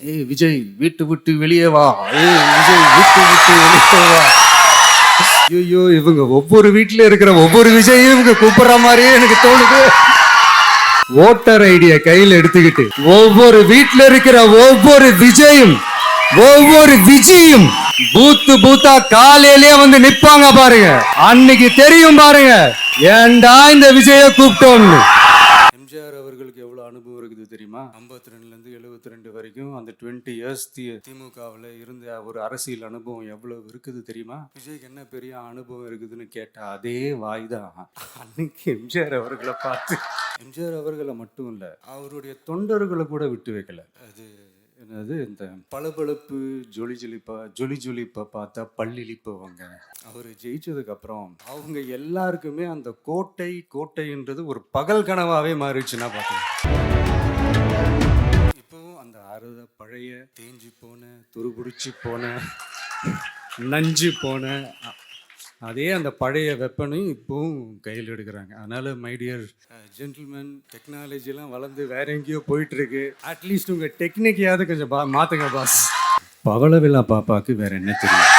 ஏய் விஜய் வீட்டு விட்டு வெளியே வா. ஏய் விஜய் வீட்டு விட்டு வெளியே வா. ஐயோ இவங்க ஒவ்வொரு வீட்டுல இருக்கிற ஒவ்வொரு விஜயும் இவங்க கூப்பிடுற மாதிரியே எனக்கு தோணுது. ஓட்டர் ஐடிய கையில எடுத்துக்கிட்டு ஒவ்வொரு வீட்டுல இருக்கிற ஒவ்வொரு விஜயும் ஒவ்வொரு விஜயும் பூத்து பூத்தா காலையிலேயே வந்து நிப்பாங்க பாருங்க. அன்னைக்கு தெரியும் பாருங்க. ஏன்டா இந்த விஜய கூப்பிட்டோம்னு? எம்ஜிஆர் அவர்களுக்கு எவ்வளவு அனுபவம் இருக்குது தெரியுமா? 52 ரெண்டுல இருந்து எழுபத்தி ரெண்டு வரைக்கும் அந்த டுவெண்ட்டி இயர்ஸ் திமுகவில் இருந்த ஒரு அரசியல் அனுபவம் எவ்வளவு இருக்குது தெரியுமா? விஜய்க்கு என்ன பெரிய அனுபவம் இருக்குதுன்னு கேட்டா அதே வாய் தான் அன்னைக்கு எம்ஜிஆர் அவர்களை பார்த்து எம்ஜிஆர் அவர்களை மட்டும் இல்ல அவருடைய தொண்டர்களை கூட விட்டு வைக்கல. அது என்னது இந்த பளபளப்பு ஜொலி ஜொலிப்பா ஜொலி ஜொலிப்பை பார்த்தா பள்ளிழிப்பவங்க அவர் ஜெயிச்சதுக்கு அப்புறம் அவங்க எல்லாருக்குமே அந்த கோட்டை கோட்டைன்றது ஒரு பகல் கனவாவே மாறிடுச்சுன்னா அந்த அறுத பழைய தேஞ்சு போன துருபிடிச்சு போன நஞ்சு போன அதே அந்த பழைய வெப்பனையும் இப்போவும் கையில் எடுக்கிறாங்க. அதனால மைடியர் ஜென்டில்மேன் டெக்னாலஜிலாம் வளர்ந்து வேற எங்கேயோ போயிட்டு இருக்கு அட்லீஸ்ட் உங்க டெக்னிக்கையாவது கொஞ்சம் பா மாத்துங்க பாஸ் பவளவில்லா பாப்பாக்கு வேற என்ன தெரியும்?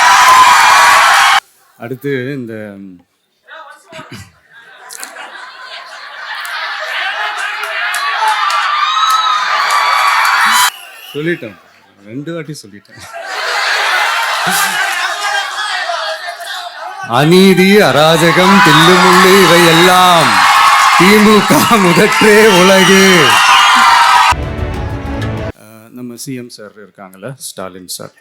அடுத்து இந்த சொல்லிட்டேன். ரெண்டு வாட்டி சொல்லிட்டேன். அநீதி அராஜகம் தில்லுமுள்ளு இவை எல்லாம் திமுக முதற்றே உலகு. நம்ம சிஎம் சார் இருக்காங்கல்ல ஸ்டாலின் சார்.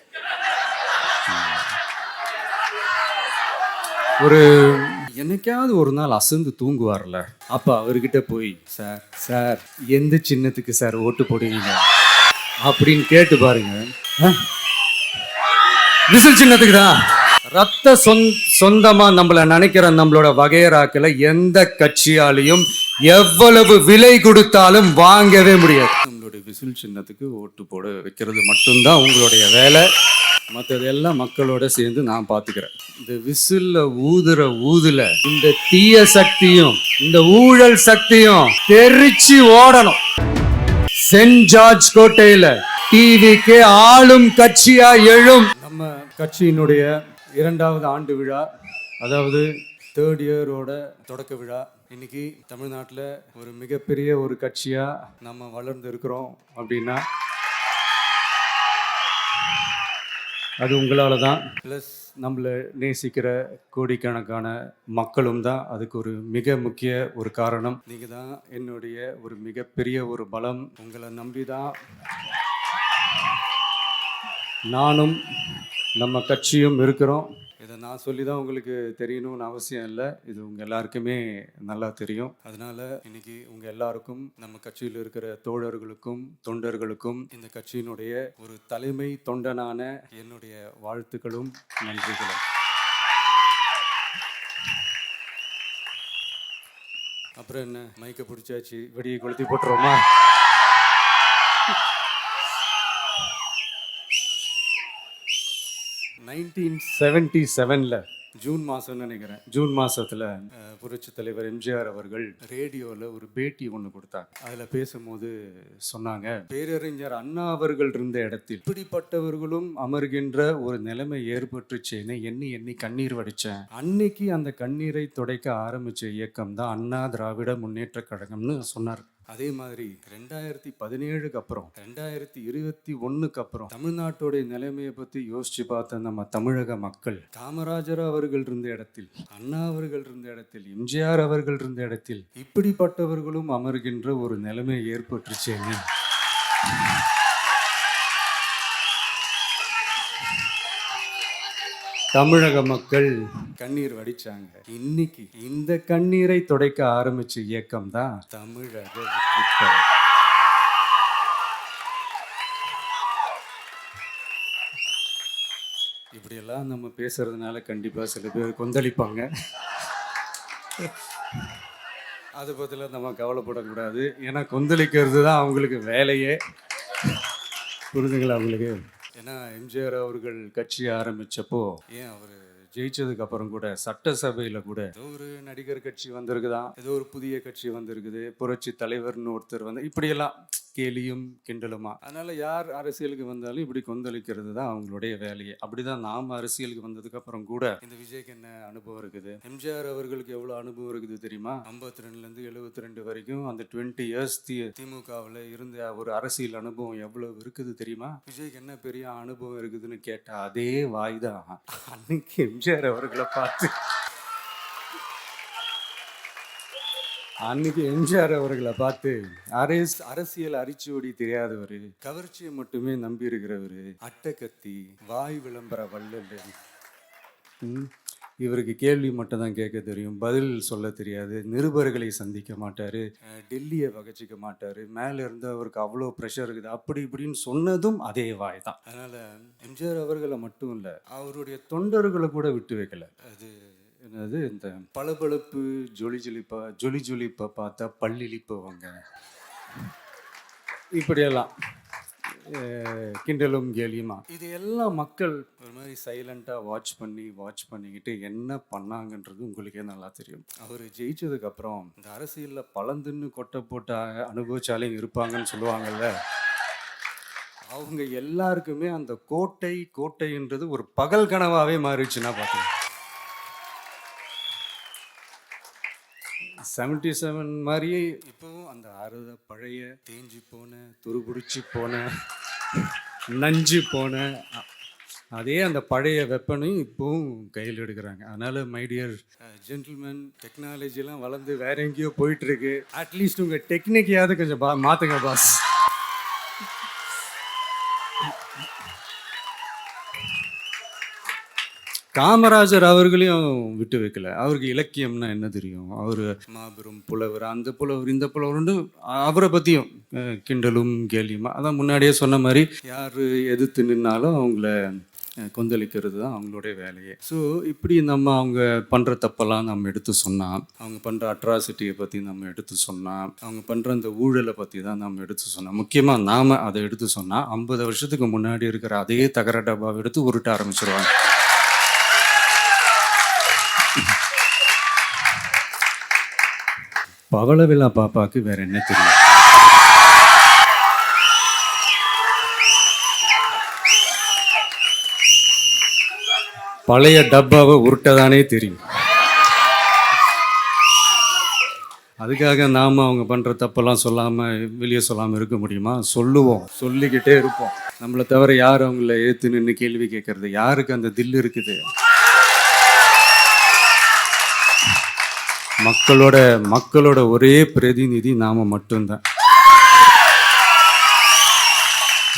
ஒரு என்னைக்காவது ஒரு நாள் அசந்து தூங்குவார்ல அப்ப அவர்கிட்ட போய் சார் சார் எந்த சின்னத்துக்கு சார் ஓட்டு போடுவீங்க? அப்படின்னு கேட்டு பாருங்க. விசில் சின்னத்துக்கு தான் ரத்த சொந் சொந்தமா நம்மள நினைக்கிற நம்மளோட வகையராக்களை எந்த கட்சியாலையும் எவ்வளவு விலை கொடுத்தாலும் வாங்கவே முடியாது. நம்மளுடைய விசில் சின்னத்துக்கு ஓட்டு போட வைக்கிறது மட்டும்தான் உங்களுடைய வேலை. மற்றதெல்லாம் மக்களோட சேர்ந்து நான் பார்த்துக்கிறேன் இந்த விசில்ல ஊதுற ஊதுல இந்த தீய சக்தியும் இந்த ஊழல் சக்தியும் தெரிச்சு ஓடணும். சென்ட் ஜார்ஜ் கோட்டையில டிவிக்கு ஆளும் கட்சியா எழும். நம்ம கட்சியினுடைய இரண்டாவது ஆண்டு விழா அதாவது தேர்ட் இயரோட தொடக்க விழா. இன்னைக்கு தமிழ்நாட்டில் ஒரு மிகப்பெரிய ஒரு கட்சியா நம்ம வளர்ந்து இருக்கிறோம் அப்படின்னா அது உங்களால தான் ப்ளஸ் நம்மளை நேசிக்கிற கோடிக்கணக்கான மக்களும் தான் அதுக்கு ஒரு மிக முக்கிய ஒரு காரணம். நீங்கள் தான் என்னுடைய ஒரு மிகப்பெரிய ஒரு பலம். உங்களை நம்பி தான் நானும் நம்ம கட்சியும் இருக்கிறோம். இதை நான் சொல்லி தான் உங்களுக்கு தெரியணும்னு அவசியம் இல்லை. இது உங்கள் எல்லாருக்குமே நல்லா தெரியும். அதனால இன்னைக்கு உங்கள் எல்லாருக்கும் நம்ம கட்சியில் இருக்கிற தோழர்களுக்கும் தொண்டர்களுக்கும் இந்த கட்சியினுடைய ஒரு தலைமை தொண்டனான என்னுடைய வாழ்த்துக்களும் நன்றிகளும். அப்புறம் என்ன? மைக்கை பிடிச்சாச்சு. வெடியை கொளுத்தி போட்டுருவோமா? நைன்டீன் செவன்டி செவனில் ஜூன் மாதம்னு நினைக்கிறேன். ஜூன் மாதத்தில் புரட்சி தலைவர் எம்ஜிஆர் அவர்கள் ரேடியோவில் ஒரு பேட்டி ஒன்று கொடுத்தாங்க. அதில் பேசும்போது சொன்னாங்க பேரறிஞர் அண்ணா அவர்கள் இருந்த இடத்தில் இப்படிப்பட்டவர்களும் அமர்கின்ற ஒரு நிலைமை ஏற்பட்டுச்சேன்னு எண்ணி எண்ணி கண்ணீர் வடித்தேன் அன்னைக்கு அந்த கண்ணீரை துடைக்க ஆரம்பித்த இயக்கம் தான் அண்ணா திராவிட முன்னேற்ற கழகம்னு சொன்னார். அதே மாதிரி ரெண்டாயிரத்தி பதினேழுக்கு அப்புறம் ரெண்டாயிரத்தி இருபத்தி ஒண்ணுக்கு அப்புறம் தமிழ்நாட்டுடைய நிலைமையை பத்தி யோசிச்சு பார்த்த நம்ம தமிழக மக்கள் காமராஜர் அவர்கள் இருந்த இடத்தில் அண்ணா அவர்கள் இருந்த இடத்தில் எம்ஜிஆர் அவர்கள் இருந்த இடத்தில் இப்படிப்பட்டவர்களும் அமர்கின்ற ஒரு நிலைமை ஏற்பட்டுச்சேன்னு தமிழக மக்கள் கண்ணீர் வடிச்சாங்க. இன்னைக்கு இந்த கண்ணீரை துடைக்க ஆரம்பிச்ச இயக்கம் தான் தமிழக இப்படியெல்லாம் நம்ம பேசுறதுனால கண்டிப்பா சில பேர் கொந்தளிப்பாங்க. அதை பற்றிலாம் நம்ம கவலைப்படக்கூடாது. ஏன்னா கொந்தளிக்கிறது தான் அவங்களுக்கு வேலையே. புரிஞ்சுங்களா அவங்களுக்கு ஏன்னா எம்ஜிஆர் அவர்கள் கட்சி ஆரம்பிச்சப்போ ஏன் அவர் ஜெயிச்சதுக்கு அப்புறம் கூட சட்டசபையில கூட ஏதோ ஒரு நடிகர் கட்சி வந்திருக்குதான். ஏதோ ஒரு புதிய கட்சி வந்திருக்குது. புரட்சி தலைவர்னு ஒருத்தர் வந்து இப்படியெல்லாம் கேலியும் கிண்டலுமா? அதனால் யார் அரசியலுக்கு வந்தாலும் இப்படி கொந்தளிக்கிறது தான் அவங்களுடைய வேலையை. அப்படிதான் நாம் அரசியலுக்கு வந்ததுக்கு அப்புறம் கூட இந்த விஜய்க்கு என்ன அனுபவம் இருக்குது? எம்ஜிஆர் அவர்களுக்கு எவ்வளோ அனுபவம் இருக்குது தெரியுமா? ஐம்பத்தி ரெண்டுலேருந்து எழுபத்தி ரெண்டு வரைக்கும் அந்த டுவெண்ட்டி இயர்ஸ் தி திமுகவில் இருந்த ஒரு அரசியல் அனுபவம் எவ்வளோ இருக்குது தெரியுமா? விஜய்க்கு என்ன பெரிய அனுபவம் இருக்குதுன்னு கேட்டால் அதே வாய் தான் அன்னைக்கு எம்ஜிஆர் அவர்களை பார்த்து அன்னைக்கு எம்ஜிஆர் அவர்களை பார்த்து அரேஸ் அரசியல் அரிச்சுவடி தெரியாதவர் கவர்ச்சியை மட்டுமே நம்பி இருக்கிறவர் அட்டக்கத்தி வாய் விளம்பர வல்லல் இவருக்கு கேள்வி மட்டும்தான் கேட்க தெரியும் பதில் சொல்ல தெரியாது நிருபர்களை சந்திக்க மாட்டார் டெல்லியை வகச்சிக்க மாட்டார் மேலே இருந்து அவருக்கு அவ்வளோ ப்ரெஷர் இருக்குது அப்படி இப்படின்னு சொன்னதும் அதே வாய் தான். அதனால் எம்ஜிஆர் அவர்களை மட்டும் இல்லை அவருடைய தொண்டர்களை கூட விட்டு வைக்கல. அது என்னது இந்த பளபளப்பு ஜொலி ஜொலிப்பா ஜொலி ஜொலிப்பா பார்த்தா பல்லிழிப்பவங்க இப்படியெல்லாம். கிண்டலும் கேலியுமா? இது எல்லாம் மக்கள் ஒரு மாதிரி சைலண்டாக வாட்ச் பண்ணி வாட்ச் பண்ணிக்கிட்டு என்ன பண்ணாங்கன்றது உங்களுக்கே நல்லா தெரியும். அவர் ஜெயிச்சதுக்கப்புறம் இந்த அரசியலில் பழந்துன்னு கொட்டை போட்ட அனுபவிச்சாலே இருப்பாங்கன்னு சொல்லுவாங்கல்ல. அவங்க எல்லாருக்குமே அந்த கோட்டை கோட்டைன்றது ஒரு பகல் கனவாவே மாறிடுச்சுன்னா பார்த்துங்க செவன்டி செவன் மாதிரியே இப்போவும் அந்த அறுத பழைய தேஞ்சு போன துருபிடிச்சி போன நஞ்சு போன அதே அந்த பழைய வெப்பனையும் இப்போவும் கையில் எடுக்கிறாங்க. அதனால மைடியர் ஜென்டில்மேன் டெக்னாலஜிலாம் வளர்ந்து வேற எங்கேயோ போயிட்டு இருக்கு. அட்லீஸ்ட் உங்கள் டெக்னிக்கையாவது கொஞ்சம் பா மாற்றுங்க பாஸ் காமராஜர் அவர்களையும் விட்டு வைக்கல. அவருக்கு இலக்கியம்னா என்ன தெரியும்? அவர் மாபெரும் புலவர் அந்த புலவர் இந்த புலவர்னு அவரை பற்றியும் கிண்டலும் கேலியுமா அதான் முன்னாடியே சொன்ன மாதிரி யார் எதிர்த்து நின்னாலும் அவங்கள கொந்தளிக்கிறது தான் அவங்களுடைய வேலையே. ஸோ இப்படி நம்ம அவங்க பண்ணுற தப்பெல்லாம் நம்ம எடுத்து சொன்னால் அவங்க பண்ணுற அட்ராசிட்டியை பற்றி நம்ம எடுத்து சொன்னால் அவங்க பண்ணுற அந்த ஊழலை பற்றி தான் நம்ம எடுத்து சொன்னோம் முக்கியமாக நாம் அதை எடுத்து சொன்னால் ஐம்பது வருஷத்துக்கு முன்னாடி இருக்கிற அதே தகர டப்பாவை எடுத்து உருட்ட ஆரம்பிச்சிருவாங்க. பவளவிழா பாப்பாக்கு வேற என்ன தெரியும்? பழைய டப்பாவை உருட்டதானே தெரியும். அதுக்காக நாம அவங்க பண்ற தப்பெல்லாம் சொல்லாம வெளியே சொல்லாமல் இருக்க முடியுமா? சொல்லுவோம். சொல்லிக்கிட்டே இருப்போம். நம்மளை தவிர யார் அவங்கள ஏற்று நின்று கேள்வி கேட்கறது யாருக்கு அந்த தில் இருக்குது? மக்களோட மக்களோட ஒரே பிரதிநிதி நாம மட்டும்தான்.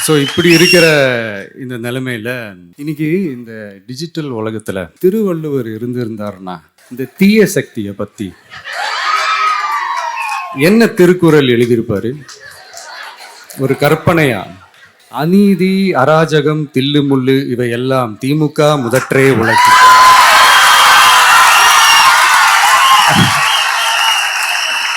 ஸோ இப்படி இருக்கிற இந்த நிலைமையில இன்னைக்கு இந்த டிஜிட்டல் உலகத்துல திருவள்ளுவர் இருந்திருந்தாருன்னா இந்த தீய சக்தியை பத்தி என்ன திருக்குறள் எழுதியிருப்பாரு? ஒரு கற்பனையா? அநீதி அராஜகம் தில்லுமுள்ளு இவை எல்லாம் திமுக முதற்றே உழைக்கும்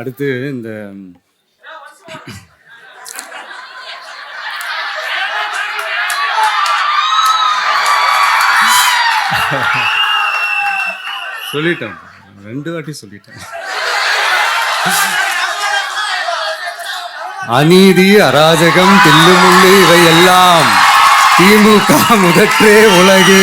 அடுத்து இந்த சொல்லிட்டேன். ரெண்டு வாட்டி சொல்லிட்டேன். அநீதி அராஜகம் தில்லுமுள்ளு இவை எல்லாம் திமுக முதற்றே உலகு.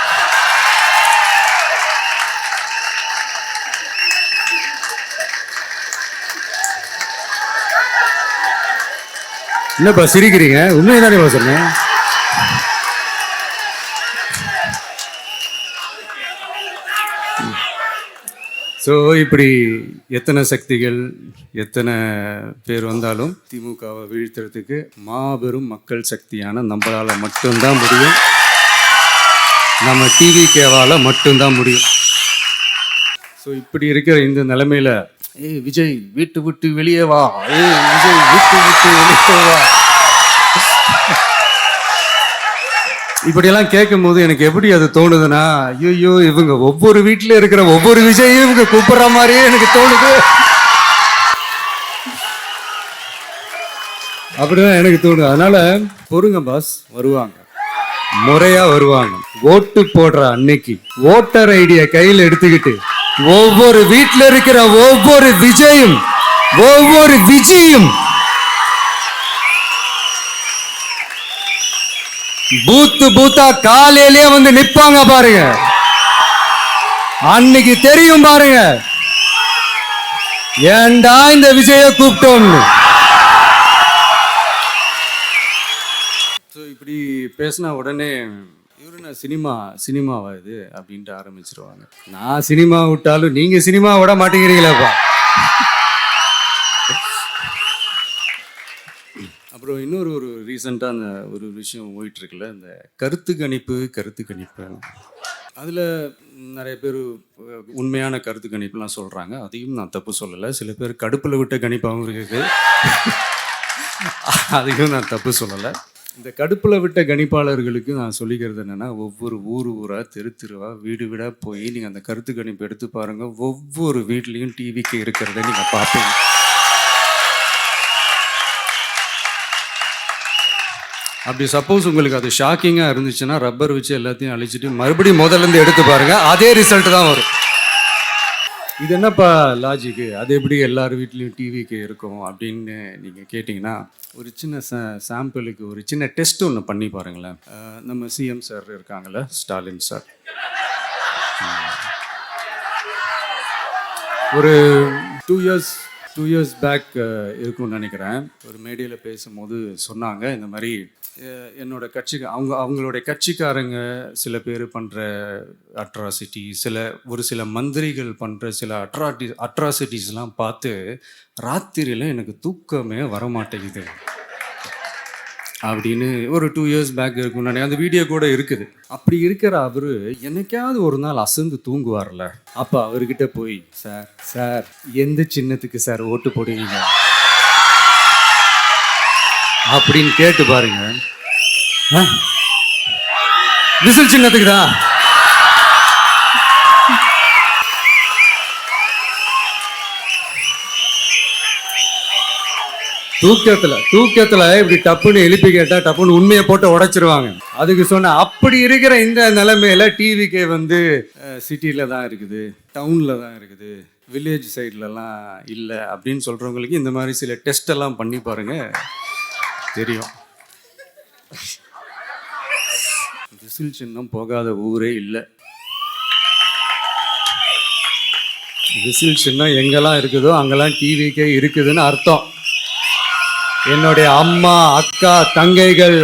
என்னப்பா சிரிக்கிறீங்க? உண்மையதானே சொன்னேன் ஸோ இப்படி எத்தனை சக்திகள் எத்தனை பேர் வந்தாலும் திமுகவை வீழ்த்துறதுக்கு மாபெரும் மக்கள் சக்தியான நம்மளால் மட்டும்தான் முடியும். நம்ம டிவி கேவால் மட்டும்தான் முடியும். ஸோ இப்படி இருக்கிற இந்த நிலமையில ஏய் விஜய் வீட்டு விட்டு வெளியே வா. ஏய் விஜய் வீட்டு விட்டு வெளியே வா. இப்படியெல்லாம் கேட்கும் போது எனக்கு எப்படி அது தோணுதுன்னா ஐயோ இவங்க ஒவ்வொரு வீட்டில் இருக்கிற ஒவ்வொரு விஜயும் இவங்க கூப்பிடுற மாதிரியே எனக்கு தோணுது. அப்படிதான் எனக்கு தோணுது. அதனால பொறுங்க பாஸ் வருவாங்க. முறையா வருவாங்க. ஓட்டு போடுற அன்னைக்கு ஓட்டர் ஐடியா கையில் எடுத்துக்கிட்டு ஒவ்வொரு வீட்டில் இருக்கிற ஒவ்வொரு விஜயும் ஒவ்வொரு விஜயும் பூத்து பூத்தா காலையிலே வந்து நிப்பாங்க பாருங்க. அன்னைக்கு தெரியும் பாருங்க. ஏன்டா இந்த விஜய கூப்பிட்டோம்னு? இப்படி பேசினா உடனே நான் சினிமா சினிமாவா இது? அப்படின்ட்டு ஆரம்பிச்சிருவாங்க. நான் சினிமா விட்டாலும் நீங்க சினிமா விட மாட்டேங்கிறீங்களேப்பா? அப்புறம் இன்னொரு ஒரு ரீசெண்டாக அந்த ஒரு விஷயம் போயிட்டு இருக்குல்ல இந்த கருத்து கணிப்பு கருத்து கணிப்பு. அதில் நிறைய பேர் உண்மையான கருத்து கணிப்புலாம் சொல்கிறாங்க அதையும் நான் தப்பு சொல்லலை. சில பேர் கடுப்பில் விட்ட கணிப்பாகவும் இருக்குது. அதையும் நான் தப்பு சொல்லலை. இந்த கடுப்பில் விட்ட கணிப்பாளர்களுக்கு நான் சொல்லிக்கிறது என்னென்னா ஒவ்வொரு ஊர் ஊராக தெரு தெருவாக வீடு வீடாக போய் நீங்கள் அந்த கருத்து கணிப்பு எடுத்து பாருங்கள் ஒவ்வொரு வீட்லேயும் டிவிக்கு இருக்கிறத நீங்கள் பார்ப்பீங்க. அப்படி சப்போஸ் உங்களுக்கு அது ஷாக்கிங்காக இருந்துச்சுன்னா ரப்பர் வச்சு எல்லாத்தையும் அழிச்சிட்டு மறுபடியும் முதல்ல இருந்து எடுத்து பாருங்கள் அதே ரிசல்ட் தான் வரும். இது என்னப்பா லாஜிக்கு அது எப்படி எல்லார் வீட்லேயும் டிவிக்கு இருக்கும் அப்படின்னு நீங்கள் கேட்டிங்கன்னா ஒரு சின்ன ச சாம்பிளுக்கு ஒரு சின்ன டெஸ்ட் ஒன்று பண்ணி பாருங்களேன். நம்ம சிஎம் சார் இருக்காங்கல்ல ஸ்டாலின் சார் ஒரு two years two years back இருக்கும்னு நினைக்கிறேன். ஒரு மேடையில் பேசும்போது சொன்னாங்க இந்த மாதிரி என்னோட கட்சிக்கு அவங்க அவங்களுடைய கட்சிக்காரங்க சில பேர் பண்ணுற அட்ராசிட்டி சில ஒரு சில மந்திரிகள் பண்ணுற சில அட்ராட்டி அட்ராசிட்டிஸ்லாம் பார்த்து ராத்திரியில் எனக்கு தூக்கமே வர மாட்டேங்குது அப்படின்னு ஒரு டூ இயர்ஸ் பேக் இருக்கு முன்னாடி அந்த வீடியோ கூட இருக்குது. அப்படி இருக்கிற அவர் என்னைக்காவது ஒரு நாள் அசந்து தூங்குவார்ல. அப்போ அவர்கிட்ட போய் சார் சார் எந்த சின்னத்துக்கு சார் ஓட்டு போடுவீங்க? அப்படின்னு கேட்டு பாருங்க. ஆ? விசில் சின்னத்துக்குதா? தூக்கத்துல தூக்கத்துல இப்படி டப்புன்னு எழுப்பி கேட்டா டப்புன்னு உண்மையை போட்டு உடைச்சிருவாங்க. அதுக்கு சொன்ன அப்படி இருக்கிற இந்த நிலைமையில டிவிக்கே வந்து சிட்டில தான் இருக்குது டவுன்ல தான் இருக்குது வில்லேஜ் சைட்லலாம் இல்லை அப்படின்னு சொல்றவங்களுக்கு இந்த மாதிரி சில டெஸ்ட் எல்லாம் பண்ணி பாருங்க. தெரியும். விசில் சின்னம் போகாத ஊரே இல்லை. விசில் சின்னம் எங்கெல்லாம் இருக்குதோ அங்கெல்லாம் டிவிக்கே இருக்குதுன்னு அர்த்தம். என்னுடைய அம்மா அக்கா தங்கைகள்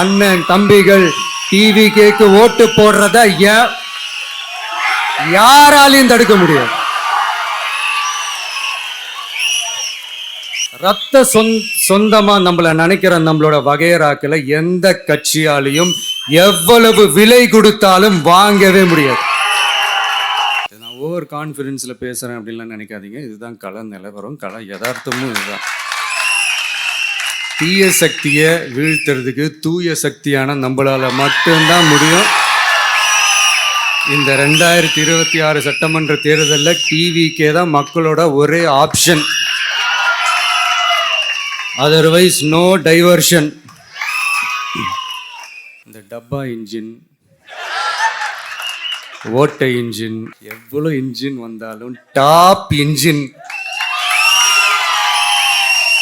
அண்ணன் தம்பிகள் டிவி கேக்கு ஓட்டு போடுறத ஏன் யாராலையும் தடுக்க முடியாது. ரத்த சொந் சொந்தமா நம்மள நினைக்கிற நம்மளோட வகையராக்கில் எந்த கட்சியாலையும் எவ்வளவு விலை கொடுத்தாலும் வாங்கவே முடியாது. நான் ஓவர் கான்ஃபிடென்ஸில் பேசுகிறேன் அப்படின்லாம் நினைக்காதீங்க. இதுதான் கள நிலவரம். கள யதார்த்தமும் இதுதான். தீய சக்தியை வீழ்த்துறதுக்கு தூய சக்தியான நம்மளால் மட்டும்தான் முடியும். இந்த ரெண்டாயிரத்தி இருபத்தி ஆறு சட்டமன்ற தேர்தலில் டிவிக்கே தான் மக்களோட ஒரே ஆப்ஷன் அதர்வைஸ் நோ டைவர்ஷன் இந்த டப்பா இன்ஜின் ஓட்டை இன்ஜின் எவ்வளோ இன்ஜின் வந்தாலும் டாப் இன்ஜின்.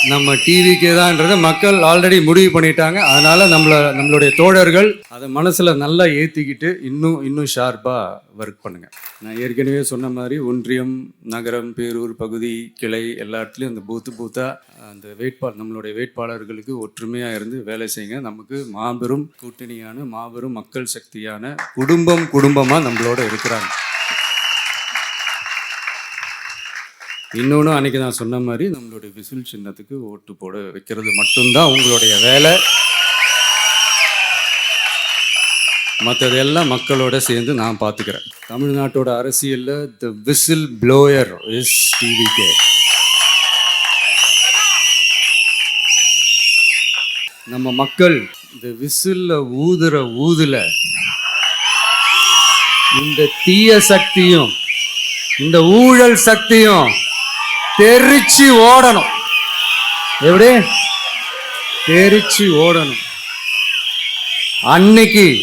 நம்ம டிவிக்கே தான்றதை மக்கள் ஆல்ரெடி முடிவு பண்ணிட்டாங்க. அதனால நம்மள நம்மளுடைய தோழர்கள் அதை மனசில் நல்லா ஏற்றிக்கிட்டு இன்னும் இன்னும் ஷார்ப்பாக ஒர்க் பண்ணுங்க. நான் ஏற்கனவே சொன்ன மாதிரி ஒன்றியம் நகரம் பேரூர் பகுதி கிளை எல்லா இடத்துலையும் அந்த பூத்து பூத்தா அந்த வேட்பாளர் நம்மளுடைய வேட்பாளர்களுக்கு ஒற்றுமையாக இருந்து வேலை செய்யுங்க. நமக்கு மாபெரும் கூட்டணியான மாபெரும் மக்கள் சக்தியான குடும்பம் குடும்பமாக நம்மளோட இருக்கிறாங்க. இன்னொன்று அன்னைக்கு நான் சொன்ன மாதிரி நம்மளுடைய விசில் சின்னத்துக்கு ஓட்டு போட வைக்கிறது மட்டும்தான் உங்களுடைய வேலை. மற்றதெல்லாம் மக்களோட சேர்ந்து நான் பார்த்துக்கிறேன் தமிழ்நாட்டோட அரசியலில் the whistle blower is TVK நம்ம மக்கள் இந்த விசில்ல ஊதுற ஊதுல இந்த தீய சக்தியும் இந்த ஊழல் சக்தியும் தெரிச்சு ஓடணும். எப்படி? தெரிச்சு ஓடணும். அன்னைக்கு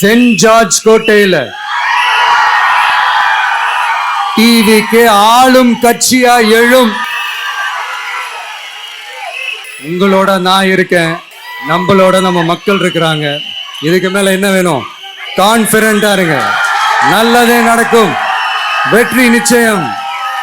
சென்ட் ஜார்ஜ் கோட்டையில டிவிக்கு ஆளும் கட்சியா எழும். உங்களோட நான் இருக்கேன். நம்மளோட நம்ம மக்கள் இருக்கிறாங்க. இதுக்கு மேல என்ன வேணும்? கான்பிடண்டா இருங்க. நல்லதே நடக்கும். வெற்றி நிச்சயம்.